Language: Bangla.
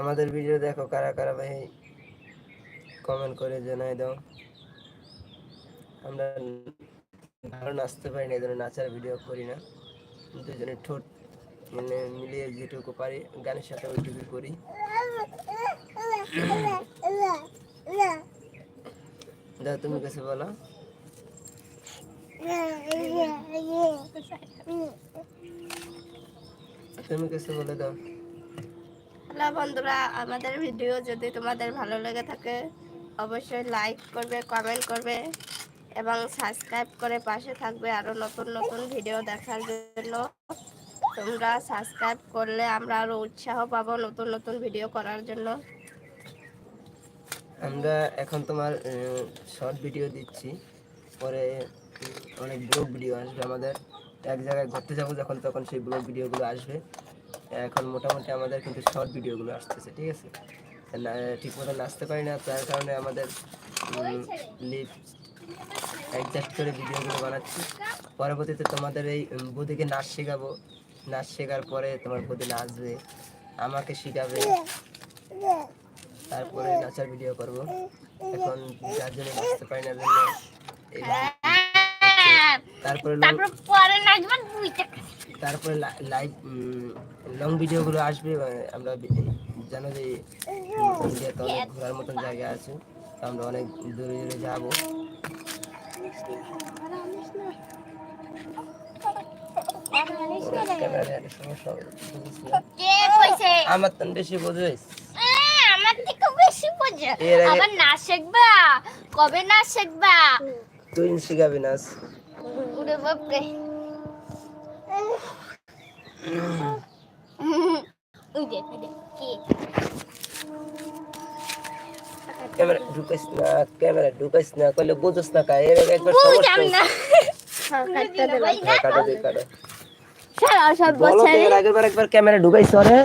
আমাদের ভিডিও দেখো, কারা কারা ভাই কমেন্ট করে জানাই দাও। আমরা ভালো নাচতে পারি না, এই নাচার ভিডিও করি না। দুজনের ঠোঁট মানে মিলিয়ে যেটুকু পারি, গানের সাথে ওইটুকু করি। দাও, তুমি কাছে বলো। তুমি কাছে বলে দাও। হ্যালো বন্ধুরা, আমাদের ভিডিও যদি তোমাদের ভালো লেগে থাকে, অবশ্যই লাইক করবে কমেন্ট করবে এবং সাবস্ক্রাইব করে পাশে থাকবে আরও নতুন নতুন ভিডিও দেখার জন্য। তোমরা সাবস্ক্রাইব করলে আমরা আরও উৎসাহ পাবো নতুন নতুন ভিডিও করার জন্য। আমরা এখন তোমার শর্ট ভিডিও দিচ্ছি। পরে অনেক ব্লগ ভিডিও আসবে আমাদের। এক জায়গায় ঘুরতে যাব যখন, তখন সেই ব্লগ ভিডিওগুলো আসবে। এখন মোটামুটি আমাদের কিন্তু শর্ট ভিডিওগুলো আসতেছে ঠিক আছে? ঠিক মতো নাচতে পারি না তার কারণে আমাদের লিপ অ্যাডজাস্ট করে ভিডিওগুলো বানাচ্ছি। পরবর্তীতে তোমাদের এই বৌদিকে নাচ শেখাবো। নাচ শেখার পরে তোমার বৌদি নাচবে আমাকে শেখাবে। তারপরে নাচার ভিডিও করব। এখন যার জন্য নাচতে পারি না জন্য তারপরে তারপরে লাইভ লং ভিডিওগুলো আসবে আহ, আমরা জানো যে ইন্ডিয়াতে অনেক ঘোরার মতন জায়গা আছে তো আমরা অনেক দূরে দূরে যাব। না। আমার তো বেশি বোঝাইস আমার থেকে বেশি বোঝে এর আবার নাচ শিখবা? কবে নাচ শিখবা? তুই শিখাবি নাচ উড়ে বাপরে। ওই কি? ক্যামেরা ঢুকাইস না ক্যামেরা ঢুকাইস না কইলে বুঝোস না কা এর আগে একবার বুঝ সমস্যা আমি না। হ্যাঁ, কাটো দে কাটা। সারা সব এর আগের বার একবার ক্যামেরা ঢুকাইছ রে?